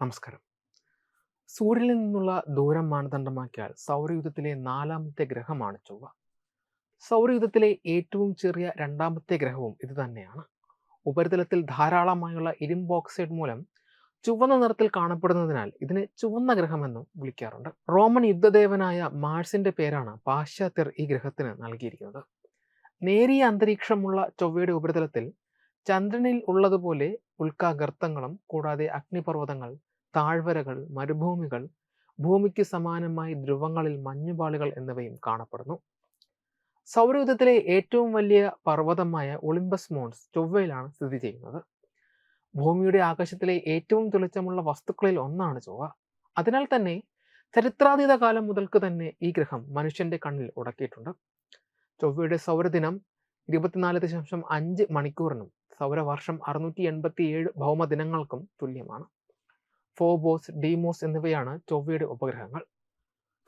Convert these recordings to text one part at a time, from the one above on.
നമസ്കാരം. സൂര്യനിൽ നിന്നുള്ള ദൂരം മാനദണ്ഡമാക്കിയാൽ സൗരയുധത്തിലെ നാലാമത്തെ ഗ്രഹമാണ് ചൊവ്വ. സൗരയുധത്തിലെ ഏറ്റവും ചെറിയ രണ്ടാമത്തെ ഗ്രഹവും ഇത് തന്നെയാണ്. ഉപരിതലത്തിൽ ധാരാളമായുള്ള ഇരുമ്പോക്സൈഡ് മൂലം ചുവന്ന നിറത്തിൽ കാണപ്പെടുന്നതിനാൽ ഇതിനെ ചുവന്ന ഗ്രഹമെന്നും വിളിക്കാറുണ്ട്. റോമൻ യുദ്ധദേവനായ മാഴ്സിന്റെ പേരാണ് പാശ്ചാത്യർ ഈ ഗ്രഹത്തിന് നൽകിയിരിക്കുന്നത്. നേരിയ അന്തരീക്ഷമുള്ള ചൊവ്വയുടെ ഉപരിതലത്തിൽ ചന്ദ്രനിൽ ഉള്ളതുപോലെ ഉൽക്കാഗർത്തങ്ങളും കൂടാതെ അഗ്നിപർവതങ്ങൾ താഴ്വരകൾ മരുഭൂമികൾ ഭൂമിക്ക് സമാനമായി ധ്രുവങ്ങളിൽ മഞ്ഞുപാളികൾ എന്നിവയും കാണപ്പെടുന്നു. സൗരയുധത്തിലെ ഏറ്റവും വലിയ പർവതമായ ഒളിമ്പസ് മോൺസ് ചൊവ്വയിലാണ് സ്ഥിതി ചെയ്യുന്നത്. ഭൂമിയുടെ ആകാശത്തിലെ ഏറ്റവും തെളിച്ചമുള്ള വസ്തുക്കളിൽ ഒന്നാണ് ചൊവ്വ. അതിനാൽ തന്നെ ചരിത്രാതീത കാലം മുതൽക്ക് തന്നെ ഈ ഗ്രഹം മനുഷ്യന്റെ കണ്ണിൽ ഉടക്കിയിട്ടുണ്ട്. ചൊവ്വയുടെ സൗരദിനം ഇരുപത്തിനാല് ദശാംശം അഞ്ച് മണിക്കൂറിനും സൗരവർഷം അറുന്നൂറ്റി എൺപത്തി ഏഴ് ഭൗമദിനങ്ങൾക്കും തുല്യമാണ്. ഫോബോസ് ഡീമോസ് എന്നിവയാണ് ചൊവ്വയുടെ ഉപഗ്രഹങ്ങൾ.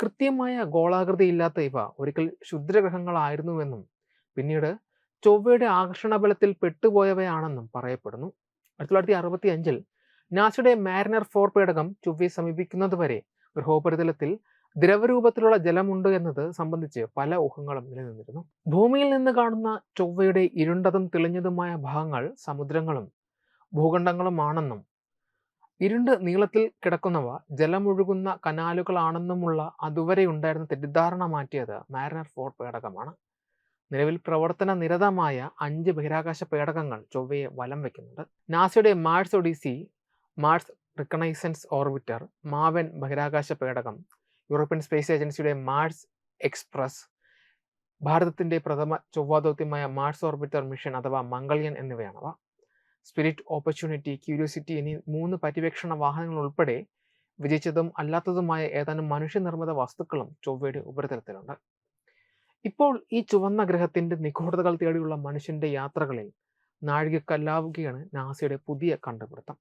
കൃത്യമായ ഗോളാകൃതിയില്ലാത്ത ഇവ ഒരിക്കൽ ക്ഷുദ്രഗ്രഹങ്ങളായിരുന്നുവെന്നും പിന്നീട് ചൊവ്വയുടെ ആകർഷണബലത്തിൽ പെട്ടുപോയവയാണെന്നും പറയപ്പെടുന്നു. ആയിരത്തി തൊള്ളായിരത്തി അറുപത്തി അഞ്ചിൽ നാസയുടെ മാരിനർ ഫോർ പേടകം ചൊവ്വയെ സമീപിക്കുന്നതുവരെ ഗ്രഹോപരിതലത്തിൽ ദ്രവരൂപത്തിലുള്ള ജലമുണ്ട് എന്നത് സംബന്ധിച്ച് പല ഊഹങ്ങളും നിലനിന്നിരുന്നു. ഭൂമിയിൽ നിന്ന് കാണുന്ന ചൊവ്വയുടെ ഇരുണ്ടതും തെളിഞ്ഞതുമായ ഭാഗങ്ങൾ സമുദ്രങ്ങളും ഭൂഖണ്ഡങ്ങളുമാണെന്നും ഇരുണ്ട് നീളത്തിൽ കിടക്കുന്നവ ജലമൊഴുകുന്ന കനാലുകളാണെന്നുമുള്ള അതുവരെ ഉണ്ടായിരുന്ന തെറ്റിദ്ധാരണ മാറ്റിയത് മാരിനർ ഫോർ പേടകമാണ്. നിലവിൽ പ്രവർത്തന നിരതമായ അഞ്ച് ബഹിരാകാശ പേടകങ്ങൾ ചൊവ്വയെ വലം വയ്ക്കുന്നുണ്ട് നാസയുടെ Mars Odyssey Mars reconnaissance orbiter MAVEN ബഹിരാകാശ പേടകം യൂറോപ്യൻ സ്പേസ് ഏജൻസിയുടെ മാർസ് എക്സ്പ്രസ് ഭാരതത്തിന്റെ പ്രഥമ ചൊവ്വ ദൗത്യമായ മാർസ് ഓർബിറ്റർ മിഷൻ അഥവാ മംഗളിയൻ എന്നിവയാണവ. സ്പിരിറ്റ് ഓപ്പർച്യൂണിറ്റി ക്യൂരിയോസിറ്റി എന്നീ മൂന്ന് പര്യവേക്ഷണ വാഹനങ്ങൾ ഉൾപ്പെടെ വിജയിച്ചതും അല്ലാത്തതുമായ ഏതാനും മനുഷ്യനിർമ്മിത വസ്തുക്കളും ചൊവ്വയുടെ ഉപരിതലത്തിലുണ്ട്. ഇപ്പോൾ ഈ ചുവന്ന ഗ്രഹത്തിന്റെ നിഗൂഢതകൾ തേടിയുള്ള മനുഷ്യന്റെ യാത്രകളിൽ നാഴികക്കല്ലാവുകയാണ് നാസയുടെ പുതിയ കണ്ടുപിടുത്തം.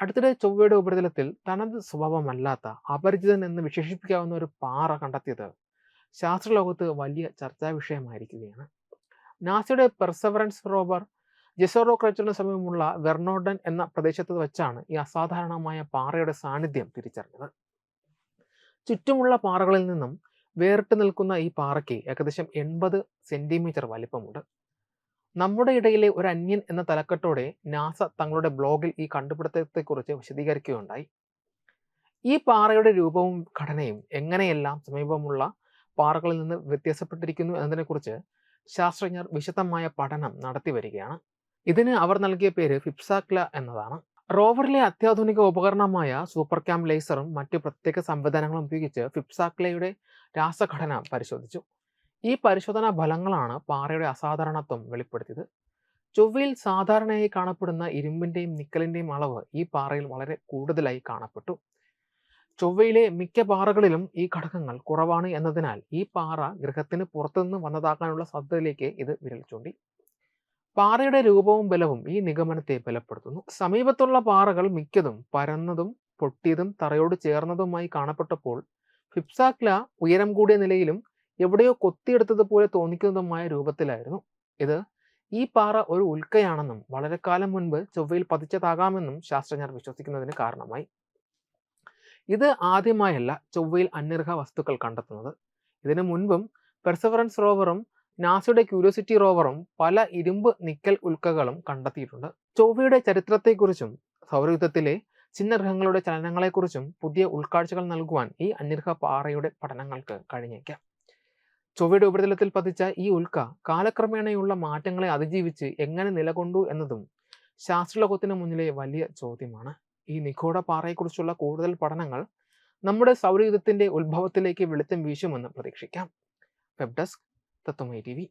അടുത്തിടെ ചൊവ്വയുടെ ഉപരിതലത്തിൽ തനത് സ്വഭാവമല്ലാത്ത അപരിചിതൻ എന്ന് വിശേഷിപ്പിക്കാവുന്ന ഒരു പാറ കണ്ടെത്തിയത് ശാസ്ത്രലോകത്ത് വലിയ ചർച്ചാ വിഷയമായിരിക്കുകയാണ് നാസയുടെ പെർസവറൻസ് റോവർ ജെസോറോ ക്രച്ചറിന് സമീപമുള്ള വെർണോഡൻ എന്ന പ്രദേശത്ത് വെച്ചാണ് ഈ അസാധാരണമായ പാറയുടെ സാന്നിധ്യം തിരിച്ചറിഞ്ഞത്. ചുറ്റുമുള്ള പാറകളിൽ നിന്നും വേറിട്ട് നിൽക്കുന്ന ഈ പാറയ്ക്ക് ഏകദേശം എൺപത് സെന്റിമീറ്റർ വലിപ്പമുണ്ട്. നമ്മുടെ ഇടയിലെ ഒരു അന്യൻ എന്ന തലക്കെട്ടോടെ നാസ തങ്ങളുടെ ബ്ലോഗിൽ ഈ കണ്ടുപിടുത്തത്തെക്കുറിച്ച് വിശദീകരിക്കുകയുണ്ടായി. ഈ പാറയുടെ രൂപവും ഘടനയും എങ്ങനെയെല്ലാം സമീപമുള്ള പാറകളിൽ നിന്ന് വ്യത്യാസപ്പെട്ടിരിക്കുന്നു എന്നതിനെക്കുറിച്ച് ശാസ്ത്രജ്ഞർ വിശദമായ പഠനം നടത്തി വരികയാണ്. ഇതിന് അവർ നൽകിയ പേര് ഫിപ്സാക്ല എന്നതാണ്. റോവറിലെ അത്യാധുനിക ഉപകരണമായ സൂപ്പർ ക്യാം ലേസറും മറ്റ് പ്രത്യേക സംവിധാനങ്ങളും ഉപയോഗിച്ച് ഫിപ്സാക്ലയുടെ രാസഘടന പരിശോധിച്ചു. ഈ പരിശോധനാ ഫലങ്ങളാണ് പാറയുടെ അസാധാരണത്വം വെളിപ്പെടുത്തിയത്. ചൊവ്വയിൽ സാധാരണയായി കാണപ്പെടുന്ന ഇരുമ്പിന്റെയും നിക്കലിന്റെയും അളവ് ഈ പാറയിൽ വളരെ കൂടുതലായി കാണപ്പെട്ടു. ചൊവ്വയിലെ മിക്ക പാറകളിലും ഈ ഘടകങ്ങൾ കുറവാണ് എന്നതിനാൽ ഈ പാറ ഗ്രഹത്തിന് പുറത്തുനിന്ന് വന്നതാക്കാനുള്ള സാധ്യതയിലേക്ക് ഇത് വിരൽ ചൂണ്ടി. പാറയുടെ രൂപവും ബലവും ഈ നിഗമനത്തെ ബലപ്പെടുത്തുന്നു. സമീപത്തുള്ള പാറകൾ മിക്കതും പരന്നതും പൊട്ടിയതും തറയോട് ചേർന്നതുമായി കാണപ്പെട്ടപ്പോൾ ഫിപ്സാക്ല ഉയരം കൂടിയ നിലയിലും എവിടെയോ കൊത്തിയെടുത്തതുപോലെ തോന്നിക്കുന്നതുമായ രൂപത്തിലായിരുന്നു. ഇത് ഈ പാറ ഒരു ഉൽക്കയാണെന്നും വളരെ കാലം മുൻപ് ചൊവ്വയിൽ പതിച്ചതാകാമെന്നും ശാസ്ത്രജ്ഞർ വിശ്വസിക്കുന്നതിന് കാരണമായി. ഇത് ആദ്യമായല്ല ചൊവ്വയിൽ അന്യർഹ വസ്തുക്കൾ കണ്ടെത്തുന്നത്. ഇതിനു മുൻപും പെർസവറൻസ് റോവറും നാസയുടെ ക്യൂരിയോസിറ്റി റോവറും പല ഇരുമ്പ് നിക്കൽ ഉൽക്കകളും കണ്ടെത്തിയിട്ടുണ്ട്. ചൊവ്വയുടെ ചരിത്രത്തെക്കുറിച്ചും സൗരയുദ്ധത്തിലെ ചിഹ്നഗ്രഹങ്ങളുടെ ചലനങ്ങളെക്കുറിച്ചും പുതിയ ഉൾക്കാഴ്ചകൾ നൽകുവാൻ ഈ അന്യർഹ പാറയുടെ പഠനങ്ങൾക്ക് കഴിഞ്ഞേക്കാം. ചൊവ്വയുടെ ഉപരിതലത്തിൽ പതിച്ച ഈ ഉൽക്ക കാലക്രമേണയുള്ള മാറ്റങ്ങളെ അതിജീവിച്ച് എങ്ങനെ നിലകൊണ്ടു എന്നതും ശാസ്ത്രലോകത്തിന് മുന്നിലെ വലിയ ചോദ്യമാണ്. ഈ നിഗൂഢ പാറയെക്കുറിച്ചുള്ള കൂടുതൽ പഠനങ്ങൾ നമ്മുടെ സൗരയുധത്തിന്റെ ഉത്ഭവത്തിലേക്ക് വെളിച്ചം വീശുമെന്ന് പ്രതീക്ഷിക്കാം. Web desk Tetap menghadiri.